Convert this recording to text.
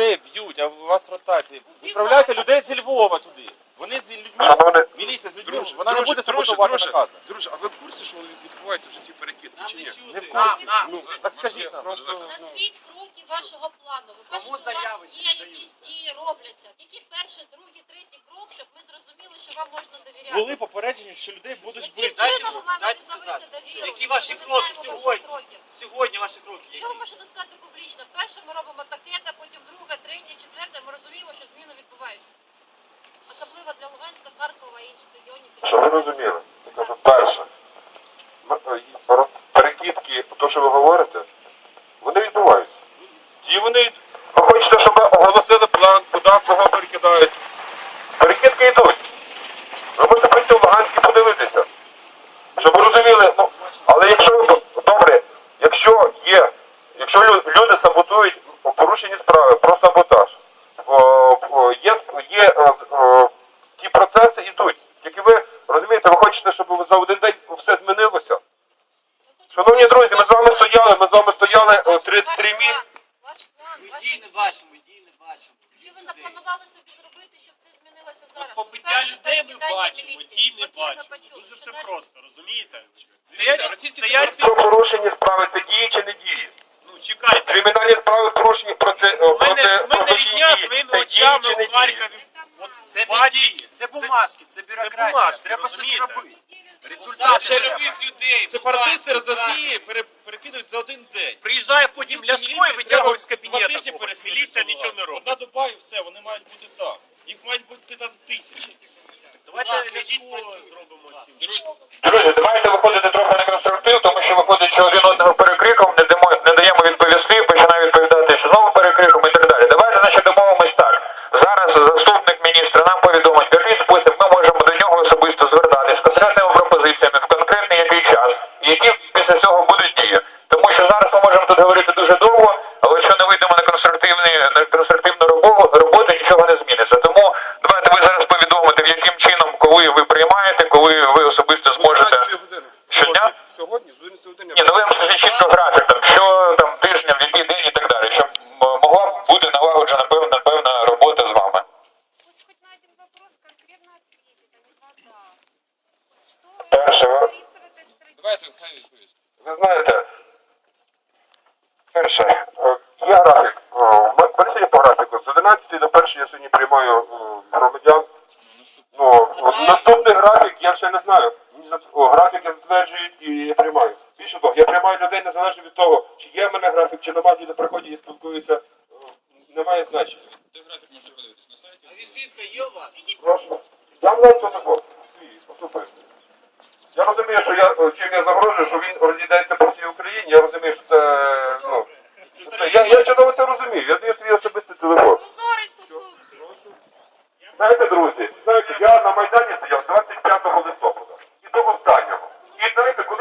людей б'ють, а у вас ротації. Відправляйте людей зі Львова туди. Вони з людьми, Шановний, міліція з людьми, Друже, вона не друже, буде друже, саботувати друже, накази. друже, а ви в курсі, що відбувається в житті перекидки чи ні? Не в курсі. Ну, так скажіть нам. Назвіть кроки вашого плану. Ви кажете, у вас є якісь дії робляться. Які перші, другі, третій крок, щоб ми що вам можна довіряти? Були попередження, що людей будуть Яким бити. чином ви маєте завити довіру? які Ми ваші не кроки знаємо ваших сьогодні? кроків. Сьогодні ваші кроки Що ви можете сказати публічно? Перше ми робимо таке, та потім друге, третє, четверте. Ми розуміємо, що зміни відбуваються. Особливо для Луганська, Харкова і інших регіонів. Щоб ви розуміли, я кажу, перше, м- е, перекидки, то, що ви говорите, вони відбуваються. І вони йд- ви хочете, щоб ми оголосили план, куди кого перекидають. Перекидки йдуть. Ви можете прийти в Луганськ і подивитися. Щоб ви розуміли, ну, але якщо ви добре, якщо є, якщо люди саботують порушені справи про саботаж, є, є е, ті процеси йдуть. Тільки ви розумієте, ви хочете, щоб за один день все змінилося. Шановні друзі, ми з вами стояли, ми з вами стояли е, три, три план, Ми дій не бачимо, дій не бачимо. Що ви запланували собі зробити, щоб це змінилося зараз? Побиття людей ми бачимо, дій не бачимо. Дуже все просто, розумієте? Стоять, стоять, Про порушені справи це дії чи не дії? Ну чекайте. Кримінальні справи порушені проти, е, У проти, мене, у мене рідня своїми Це очами у? Харкові. От Це не дії, це бумажки, це бюрократія. бумажки, Треба щось розумієте? робити. Результати треба. любих людей. Сепаратисти з Росії пере- перекидують за один день. Приїжджає потім Їм Ляшко і міліція витягує з треба два кабінету. тижні когось. Міліція нічого не робить. Одна доба і все, вони мають бути так. Їх мають бути там тисячі. Давайте Ляшко зробимо. Друзі, давайте виходити трохи на конструктив, тому що виходить, що один одного перекриком, не, дамо, не даємо відповісти, починає відповідати, що знову перекриком і так далі. Давайте значить домовимось так. Зараз заступник міністра нам повідомить, в який спосіб ми можемо до нього особисто звертатись з конкретними пропозиціями в конкретний який час, і які після цього будуть дії. Тому що зараз ми можемо тут говорити дуже довго, але якщо не вийдемо на конструктивні роботу, роботу нічого не зміниться. Тому давайте ви зараз повідомите, в яким чином, коли ви приймаєте, коли ви особисто зможете. Щодня? Сьогодні, з 11. Ні, ну ви скажіть чітко графік, там, що там тижня, в який день і так далі, щоб могла бути налагоджена певна певна робота з вами. Пусть хоть на один вопрос конкретно ответит, а не два. Что Перше, ви- говорится в этой стратегии? Давайте хай відповість. Ви знаєте, перше, З 11 до 1 я сьогодні приймаю е, громадян. Ну, наступний графік я ще не знаю. О, графік я затверджують і я приймаю. Більше того, я приймаю людей незалежно від того, чи є в мене графік, чи немає, люди приходять і спілкуються. Е, Немає значення. А візитка є у вас? Прошу. Я в нас не був. Я розумію, що я е, чим я загрожую, що він розійдеться по всій Україні. Я розумію, що це. Ну, це я, я чудово це розумію. Я даю свій Знаєте, друзі, знаєте, я на Майдані стояв 25 листопада. І до останнього. І знаєте, коли